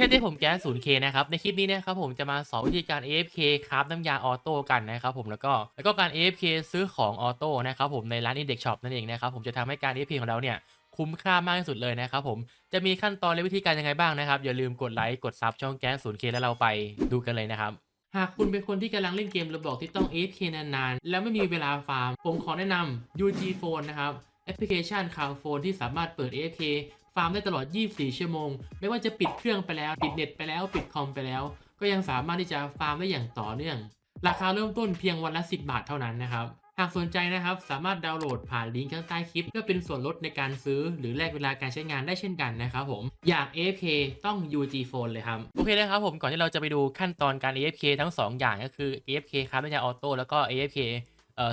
เพจที่ผมแก๊ส 0K นะครับ ในคลิปนี้นะครับผมจะมาสอนวิธีการ AFK คราฟน้ำยาออโต้กันนะครับผมแล้วก็แล้วก็การ AFK ซื้อของออโต้นะครับผมในร้าน Index Shop นั่นเองนะครับผมจะทำให้การ AFK ของเราเนี่ยคุ้มค่ามากที่สุดเลยนะครับผมจะมีขั้นตอนและวิธีการยังไงบ้างนะครับ อย่าลืมกดไลค์กดซับช่องแก๊ส 0K แล้วเราไปดูกันเลยนะครับหากคุณเป็นคนที่กำลังเล่นเกมระบอกที่ต้อง AFK นานๆ แล้วไม่มีเวลาฟาร์ม ผมขอแนะนำ UG Phone นะครับแอปพลิเคชันคาวโฟนที่สามารถเปิด AFK ฟาร์มได้ตลอด 24 ชั่วโมง ไม่ว่าจะปิดเครื่องไปแล้ว ปิดเน็ตไปแล้ว ปิดคอมไปแล้ว ก็ยังสามารถที่จะฟาร์มได้อย่างต่อเนื่อง ราคาเริ่มต้นเพียงวันละ 10 บาทเท่านั้นนะครับ หากสนใจนะครับ สามารถดาวน์โหลดผ่านลิงก์ข้างใต้คลิป เพื่อเป็นส่วนลดในการซื้อ หรือแลกเวลาการใช้งานได้เช่นกันนะครับผม อยาก AFK ต้อง UG Phone เลยครับ โอเคนะครับผมก่อนที่เราจะไปดูขั้นตอนการ AFK ทั้ง 2 อย่างก็คือ AFK ครับไม่ใช่ออโต้แล้วก็ AFK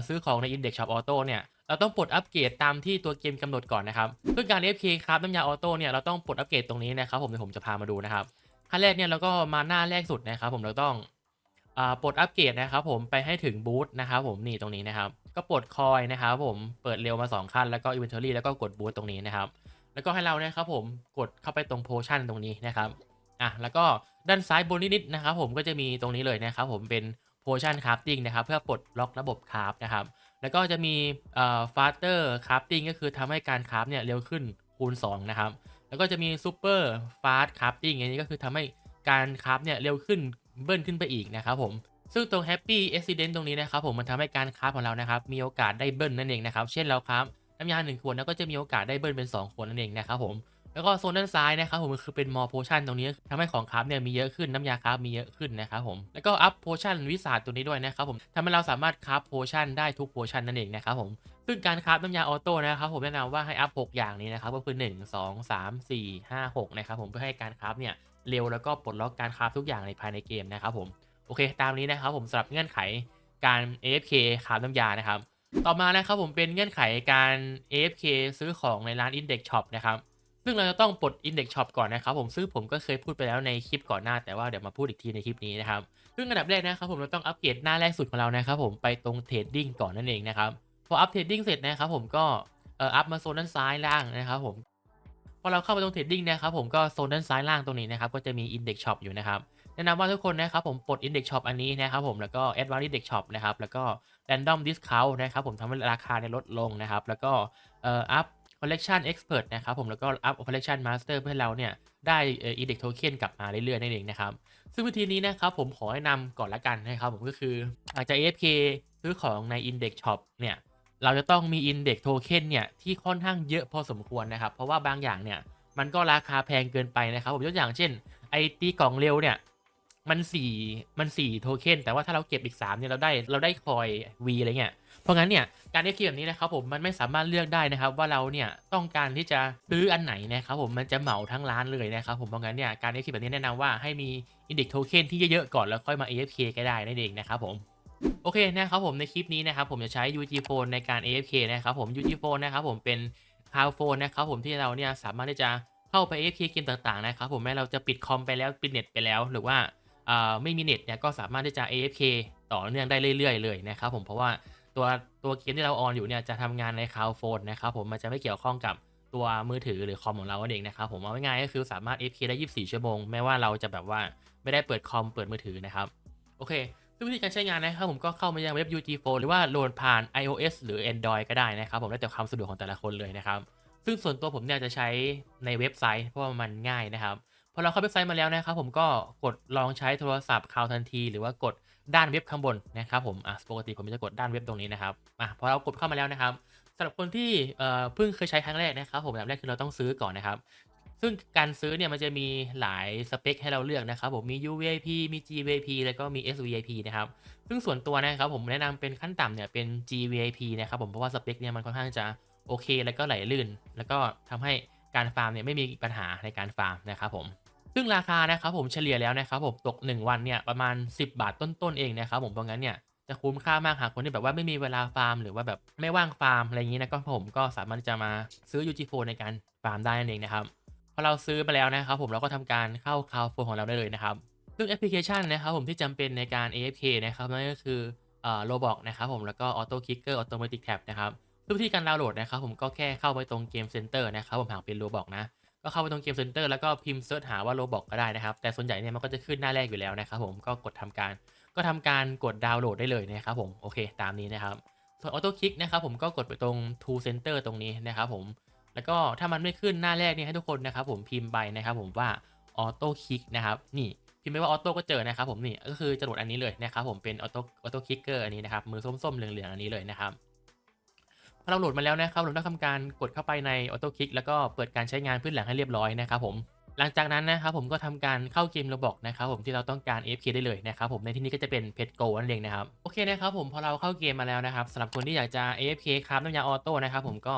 ซื้อของใน Index Shop Auto เนี่ย เราต้องปลดอัปเกรดตามที่ตัวเกมกำหนดก่อนนะครับซึ่งการ AFK ครับน้ำยาออโต้เนี่ยเราต้องปลดอัปเกรดตรงนี้นะครับผมเดี๋ยวผมจะพามาดูนะครับขั้นแรกเนี่ยเราก็มาหน้าแรกสุดนะครับผมเราต้องอปลดอัปเกรดนะครับผมไปให้ถึงบูธนะครับผมนี่ตรงนี้นะครับก็ปลดคอยนะครับผมเปิดเร็วมา 2 ขั้นแล้วก็ Inventory แล้วก็กดบูธตรงนี้นะครับแล้วก็ให้เรานะครับผมกดเข้าไปตรงโพชั่นตรงนี้นะครับอะแล้วก็ด้านซ้ายบนนิดๆนะครับผมก็จะมีตรงนี้เลยนะครับผมเป็นโพชั่นคราฟติ้งนะครับเพื่อปลดล็อกระบบคราฟนะครับ แล้วก็จะมีเอ่อ faster crafting ก็คือทำให้การคราฟเนี่ยเร็วขึ้นคูณ 2 นะครับ แล้วก็จะมี super fast crafting อันนี้ก็คือทำให้การคราฟเนี่ยเร็วขึ้นเบิ้ลขึ้นไปอีกนะครับผม ซึ่งตรง happy accident ตรงนี้นะครับผมมันทำให้การคราฟของเรานะครับมีโอกาสได้เบิ้ลนั่นเองนะครับ เช่นเราคราฟน้ำยา1ขวดแล้วก็จะมีโอกาสได้เบิ้ลเป็น 2 ขวดนั่นเองนะครับผม แล้วก็โซนด้านซ้ายนะครับผมคือเป็น more potion ตรงนี้ทำให้ของคราฟเนี่ยมีเยอะขึ้นน้ำยาคราฟมีเยอะขึ้นนะครับผมแล้วก็ up potion วิสาตัวนี้ด้วยนะครับผมทำให้เราสามารถคราฟ potion ได้ทุก potion นั่นเองนะครับผมซึ่งการคราฟน้ำยาออโต้นะครับผมแนะนำว่าให้ up 6อย่างนี้นะครับก็คือ 1 2 3 4 5 6นะครับผมเพื่อให้การคราฟเนี่ยเร็วแล้วก็ปลดล็อกการคราฟทุกอย่างในภายในเกมนะครับผมโอเค ตามนี้นะครับผมสำหรับเงื่อนไขการ AFK คราฟน้ำยานะครับต่อมานะครับผมเป็นเงื่อนไขการ AFK ซื้อของในร้าน Index Shop นะครับ ซึ่งเราจะต้องปลด Index Shop ก่อนนะครับผมซึ่งผมก็เคยพูดไปแล้วในคลิปก่อนหน้าแต่ว่าเดี๋ยวมาพูดอีกทีในคลิปนี้นะครับซึ่งอันดับแรกนะครับผมเราต้องอัปเกรดหน้าแรกสุดของเรานะครับผมไปตรงเทรดดิ้งก่อนนั่นเองนะครับพออัปเทรดดิ้งเสร็จนะครับผมก็เอ่ออัพมาโซนด้านซ้ายล่างนะครับผมพอเราเข้าไปตรงเทรดดิ้งนะครับผมก็โซนด้านซ้ายล่างตรงนี้นะครับก็จะมี Index Shop อยู่นะครับแนะนำว่าทุกคนนะครับผมปลด Index Shop อันนี้นะครับผมแล้วก็ Advanced Index Shop นะครับแล้วก็ Random Discount นะครับผมทำให้ราคาเนี่ยลดลงนะครับแล้วก็เอ่อ up Collection Expert นะครับผมแล้วก็ up Collection Master เพื่อเราเนี่ยได้เอ่อ Index Token กลับมาเรื่อยๆนั่นเองนะครับ ซึ่งวิธีนี้นะครับผมขอแนะนำก่อนละกันนะครับผมก็คืออาจจะ AFK ซื้อของใน Index Shop เนี่ยเราจะต้องมี Index Token เนี่ยที่ค่อนข้างเยอะพอสมควรนะครับ เพราะว่าบางอย่างเนี่ยมันก็ราคาแพงเกินไปนะครับผมยกตัวอย่างเช่นไอตีกล่องเร็วเนี่ย มันสี่มันสี่โทเค็นแต่ว่าถ้าเราเก็บอีก3เนี่ยเราได้เราได้คอย V อะไรเงี้ยเพราะงั้นเนี่ยการเอฟคีแบบนี้นะครับผมมันไม่สามารถเลือกได้นะครับ ว่าเราเนี่ยต้องการที่จะซื้ออันไหนนะครับผมมันจะเหมาทั้งร้านเลยนะครับผมเพราะงั้นเนี่ยการเอฟคีแบบนี้แนะนำว่าให้มี Index Token ที่เยอะๆก่อนแล้วค่อยมา AFK ก็ได้นั่นเองนะครับผมโอเคนะครับผมในคลิปนี้นะครับผมจะใช้ UG Phone ในการ AFK นะครับผม UG Phone นะครับผมเป็น Cloud Phone นะครับผมที่เราเนี่ยสามารถที่จะเข้าไป AFK เกมต่างๆนะครับผมแม้เราจะปิดคอมไปแล้วปิดเน็ตไปแล้วหรือว่า ไม่มีเน็ตเนี่ยก็สามารถที่จะ AFK ต่อเนื่องได้เรื่อย ๆ เลยนะครับผมเพราะว่าตัวตัวเกมที่เราออนอยู่เนี่ยจะทำงานใน Cloud Phone นะครับผมมันจะไม่เกี่ยวข้องกับตัวมือถือหรือคอมของเราเองนะครับผมเอาง่ายๆก็คือสามารถ AFK ได้ 24 ชั่วโมงไม่ว่าเราจะแบบว่าไม่ได้เปิดคอมเปิดมือถือนะครับโอเคซึ่งวิธีการใช้งานนะครับผมก็เข้ามายังเว็บ UG Phone หรือว่าโหลดผ่าน iOS หรือ Android ก็ได้นะครับผมแล้วแต่ความสะดวกของแต่ละคนเลยนะครับซึ่งส่วนตัวผมเนี่ยจะใช้ในเว็บไซต์เพราะว่ามันง่ายนะครับ พอเราเข้าเว็บไซต์มาแล้วนะครับผมก็กดลองใช้โทรศัพท์ข่าวทันที หรือว่ากดด้านเว็บข้างบนนะครับผมอะปกติผมจะกดด้านเว็บตรงนี้นะครับอะพอเรากดเข้ามาแล้วนะครับสำหรับคนที่เอ่อเพิ่งเคยใช้ครั้งแรกนะครับผมแบบแรกคือเราต้องซื้อก่อนนะครับ ซึ่งการซื้อเนี่ยมันจะมีหลายสเปคให้เราเลือกนะครับผมมี UVIP มี GVIP แล้วก็มี SVIP นะครับซึ่งส่วนตัวนะครับผมแนะนำเป็นขั้นต่ำเนี่ยเป็น GVIP นะครับผมเพราะว่าสเปคเนี่ยมันค่อนข้างจะโอเค แล้วก็ไหลลื่น แล้วก็ทำให้การฟาร์มเนี่ยไม่มีปัญหาในการฟาร์มนะครับผม ซึ่งราคานะครับผมเฉลี่ยแล้วนะครับผมตก 1 วันเนี่ยประมาณ 10 บาทต้นๆเองนะครับผมเพราะงั้นเนี่ยจะคุ้มค่ามากหากคนที่แบบว่าไม่มีเวลาฟาร์ม หรือว่าแบบไม่ว่างฟาร์มอะไรอย่างนี้นะก็ผมก็สามารถจะมาซื้อ UG Phone ในการฟาร์มได้นั่นเองนะครับพอเราซื้อไปแล้วนะครับผมเราก็ทำการเข้า Cloud Phone ของเราได้เลยนะครับซึ่งแอปพลิเคชันนะครับผมที่จำเป็นในการ AFK นะครับนั่นก็คือเอ่อ Roblox นะครับผมแล้วก็ Auto Kicker Automatic Tab นะครับซึ่งวิธีการดาวน์โหลดนะครับผมก็แค่เข้าไปตรงเกมเซ็นเตอร์นะครับผมหากเป็น Roblox นะ ก็เข้าไปตรงเกมเซ็นเตอร์แล้วก็พิมพ์เสิร์ชหาว่าโรบอกก็ได้นะครับ แต่ส่วนใหญ่เนี่ยมันก็จะขึ้นหน้าแรกอยู่แล้วนะครับผมก็กดทำการ ก็ทำการกดดาวน์โหลดได้เลยนะครับผมโอเคตามนี้นะครับ ส่วนออโต้คลิกนะครับผมก็กดไปตรง To Center ตรงนี้นะครับผมแล้วก็ถ้ามันไม่ขึ้นหน้าแรกเนี่ยให้ทุกคนนะครับผมพิมพ์ไปนะครับผมว่าออโต้คลิกนะครับนี่พิมพ์ไปว่าออโต้ก็เจอนะครับผมนี่ก็คือจะโหลดอันนี้เลยนะครับผมเป็นออโต้ออโต้คลิกเกอร์อันนี้นะครับมือส้มๆเหลืองๆอันนี้เลยนะครับ พอเราโหลดมาแล้วนะครับเราต้องทำการกดเข้าไปในออโต้คลิกแล้วก็เปิดการใช้งานพื้นหลังให้เรียบร้อยนะครับผมหลังจากนั้นนะครับผมก็ทำการเข้าเกมระบอกนะครับผมที่เราต้องการ AFK ได้เลยนะครับผมในที่นี้ก็จะเป็นเพชรโกนั่นเองนะครับโอเคนะครับผมพอเราเข้าเกมมาแล้วนะครับสำหรับคนที่อยากจะ AFK ครับน้ำยาออโต้นะครับผมก็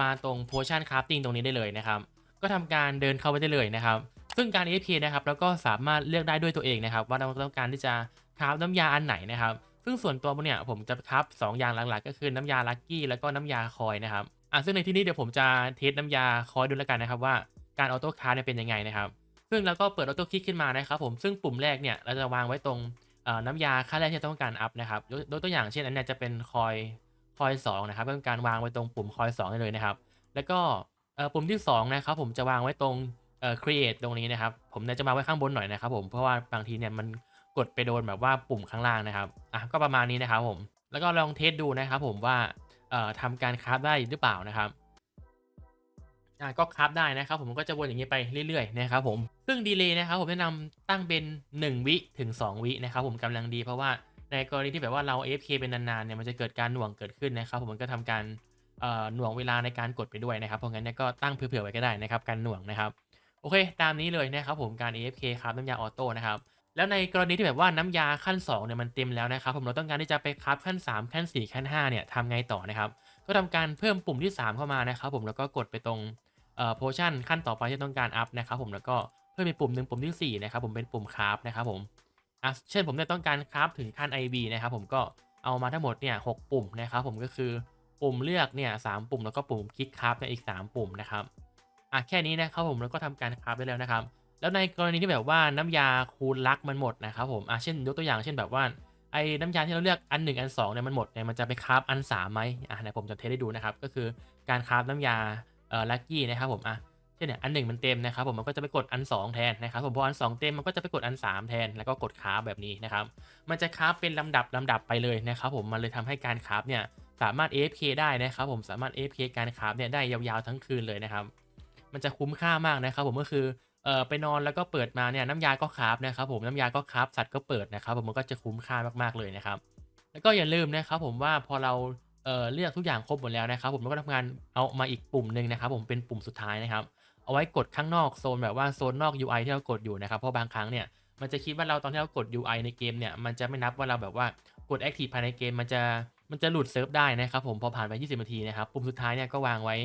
มาตรง Potion Crafting ตรงนี้ได้เลยนะครับก็ทำการเดินเข้าไปได้เลยนะครับซึ่งการ AFK นะครับเราก็สามารถเลือกได้ด้วยตัวเองนะครับว่าเราต้องการที่จะคราฟน้ำยาอันไหนนะครับ ซึ่งส่วนตัวผมเนี่ยผมจะคราฟสองอย่างหลักๆ ก็คือน้ำยาลัคกี้แล้วก็น้ำยาคอยนะครับอะซึ่งในที่นี้เดี๋ยวผมจะเทสน้ำยาคอยดูแล้วกันนะครับว่าการออโต้คราเนี่ยเป็นยังไงนะครับ ซึ่งเราก็เปิดออโต้คลิกขึ้นมานะครับผมซึ่งปุ่มแรกเนี่ยเราจะวางไว้ตรงน้ำยาขั้นแรกที่ต้องการอัพนะครับยกยตัวอย่างเช่นอันเนี้ยจะเป็นคอยคอยสองนะครับเป็นการวางไว้ตรงปุ่มคอยสองได้เลยนะครับ แล้วก็ปุ่มที่สองนะครับผมจะวางไว้ตรงเอ่อ create ตรงนี้นะครับ ผมจะมาไว้ข้างบนหน่อยนะครับผมเพราะว่าบางทีเนี่ยมัน กดไปโดนแบบว่าปุ่มข้างล่างนะครับอะก็ประมาณนี้นะครับผมแล้วก็ลองเทสดูนะครับผมว่าเอ่อทำการคราฟได้หรือเปล่านะครับอ่าก็คราฟได้นะครับผมก็จะวนอย่างนี้ไปเรื่อยๆนะครับผมซึ่งดีเลย์นะครับผมแนะนำตั้งเป็น 1 วิถึง 2 วินะครับผมกำลังดีเพราะว่าในกรณีที่แบบว่าเรา AFK เป็นนานๆเนี่ยมันจะเกิดการหน่วงเกิดขึ้นนะครับผมมันก็ทำการเอ่อหน่วงเวลาในการกดไปด้วยนะครับเพราะงั้นเนี่ยก็ตั้งเผื่อๆไว้ก็ได้นะครับการหน่วงนะครับโอเค ตามนี้เลยนะครับผมการ AFK ครับน้ำยาออโต้นะครับ แล้วในกรณีที่แบบว่าน้ำยาขั้น2เนี่ยมันเต็มแล้วนะครับผมเราต้องการที่จะไปคราฟขั้น 3 ขั้น 4 ขั้น5เนี่ยทำไงต่อนะครับ ก็ทำการเพิ่มปุ่มที่ 3 เข้ามานะครับผมแล้วก็กดไปตรงเอ่อโพชั่นขั้นต่อไปที่ต้องการอัพนะครับผมแล้วก็เพิ่มเป็นปุ่มหนึ่งปุ่มที่4นะครับผมเป็นปุ่มคราฟนะครับผมอะเช่นผมเนี่ยต้องการคราฟถึงขั้น IB นะครับผมก็เอามาทั้งหมดเนี่ยหปุ่มนะครับผมก็คือปุ่มเลือกเนี่ยสามปุ่มแล้วก็ปุ่มคลิกคราฟเนี่ยอีก 3 ปุ่มนะครับอะแค่นี้นะครับผมแล้วก็ทำการคราฟได้แล้วนะครับ แล้วในกรณีที่แบบว่าน้ำยาคูณลักมันหมดนะครับผมอะเช่นยกตัวอย่างเช่นแบบว่าไอ้น้ำยาที่เราเลือกอันหนึ่งอันสองเนี่ยมันหมดเนี่ยมันจะไปคราฟอันสามไหมอะเดี๋ยวผมจะเทสให้ดูนะครับก็คือการคราฟน้ำยาเอ่อลัคกี้นะครับผมอะเช่นเนี่ยอันหนึ่งมันเต็มนะครับผมมันก็จะไปกดอัน 2 แทนนะครับผมพออัน 2 เต็มมันก็จะไปกดอัน 3 แทนแล้วก็กดคราฟแบบนี้นะครับมันจะคราฟเป็นลำดับลำดับไปเลยนะครับผมมันเลยทำให้การคราฟเนี่ยสามารถ AFK ได้นะครับผมสามารถ AFK การคราฟเนี่ยได้ยาวๆทั้งคืนเลยนะครับมันจะคุ้มค่ามากนะครับผมก็คือ เอ่อไปนอนแล้วก็เปิดมาเนี่ยน้ำยาก็คาฟนะครับผมน้ำยาก็คาฟสัตว์ก็เปิดนะครับผมมันก็จะคุ้มค่ามากๆเลยนะครับ แล้วก็อย่าลืมนะครับผมว่าพอเราเอ่อเลือกทุกอย่างครบหมดแล้วนะครับผมแล้วก็ทำงานเอามาอีกปุ่มหนึ่งนะครับผมเป็นปุ่มสุดท้ายนะครับ เอาไว้กดข้างนอกโซนแบบว่าโซนนอก UI ที่เรากดอยู่นะครับเพราะบางครั้งเนี่ยมันจะคิดว่าเราตอนที่เรากด UI ในเกมเนี่ยมันจะไม่นับว่าเราแบบว่ากด Active ภายในเกมมันจะมันจะหลุดเซิร์ฟได้นะครับผมพอผ่านไป 20 นาทีนะครับปุ่มสุดท้ายเนี่ยก็วางไว้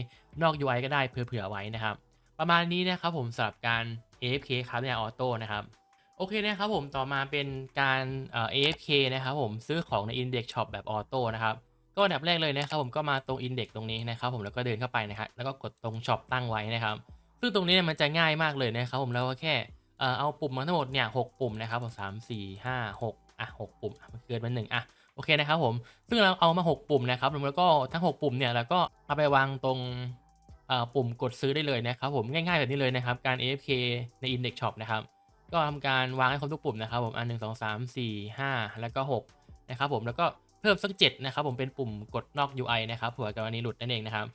นอก UI ก็ได้เผื่อๆไว้นะครับ ประมาณนี้นะครับผมสำหรับการ AFK ครับในออโต้นะครับโอเคนะครับผมต่อมาเป็นการ AFK นะครับผมซื้อของใน Index Shop แบบออโต้นะครับก็อันดับแรกเลยนะครับผมก็มาตรง Index ตรงนี้นะครับผมแล้วก็เดินเข้าไปนะครับแล้วก็กดตรง Shop ตั้งไว้นะครับซึ่งตรงนี้เนี่ยมันจะง่ายมากเลยนะครับผมแล้วก็แค่เอาปุ่มมาทั้งหมดเนี่ยหกปุ่มนะครับผมสามสี่ห้าหกอะหกปุ่มมันเกินมาหนึ่งอะโอเคนะครับผมซึ่งเราเอามาหกปุ่มนะครับแล้วก็ทั้งหกปุ่มเนี่ยแล้วก็เอาไปวางตรง อ่อปุ่มกดซื้อได้เลยนะครับผมง่ายๆแบบนี้เลยนะครับ การ AFK ใน Index Shop นะครับ ก็ทำการวางให้ครบทุกปุ่มนะครับผมอันหนึ่งสองสามสี่ห้าแล้วก็หกนะครับผมแล้วก็เพิ่มสักเจ็ดนะครับผมเป็นปุ่มกดนอก UI นะครับเผื่อกรณีหลุดนั่นเองนะครับ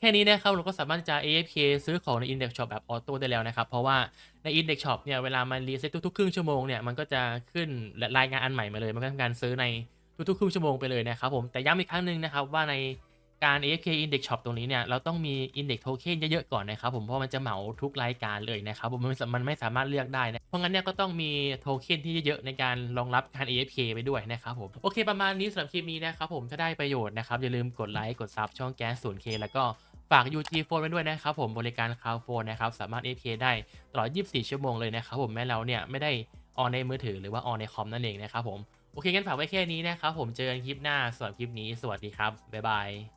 แค่นี้นะครับเราก็สามารถจะ AFK ซื้อของใน Index Shop แบบออโต้ได้แล้วนะครับ เพราะว่าใน Index Shop เนี่ยเวลามันรีเซ็ตทุกๆครึ่งชั่วโมงเนี่ยมันก็จะขึ้นรายงานอันใหม่มาเลย มันก็ทำการซื้อในทุกๆครึ่งชั่วโมงไปเลยนะครับผมแต่ย้ำอีกครั้งหนึ่งนะครับว่าใน การ AFK Index Shop ตรงนี้เนี่ยเราต้องมี Index Token เยอะๆก่อนนะครับผมเพราะมันจะเหมาทุกรายการเลยนะครับผมมันไม่สามารถเลือกได้นะเพราะงั้นเนี่ยก็ต้องมีโทเค็นที่เยอะๆในการรองรับการ AFK ไปด้วยนะครับผมโอเคประมาณนี้สำหรับคลิปนี้นะครับผมถ้าได้ประโยชน์นะครับอย่าลืมกดไลค์กดซับช่องแก๊ส 0K แล้วก็ฝาก UG Phone ไว้ด้วยนะครับผมบริการคลาวโฟนนะครับสามารถ AFK ได้ตลอด 24 ชั่วโมงเลยนะครับผมแม้เราเนี่ยไม่ได้ออนในมือถือหรือว่าออนในคอมนั่นเองนะครับผมโอเคงั้นฝากไว้แค่นี้นะครับผมเจอกันคลิปหน้าสำหรับคลิปนี้สวัสดีครับบ๊ายบาย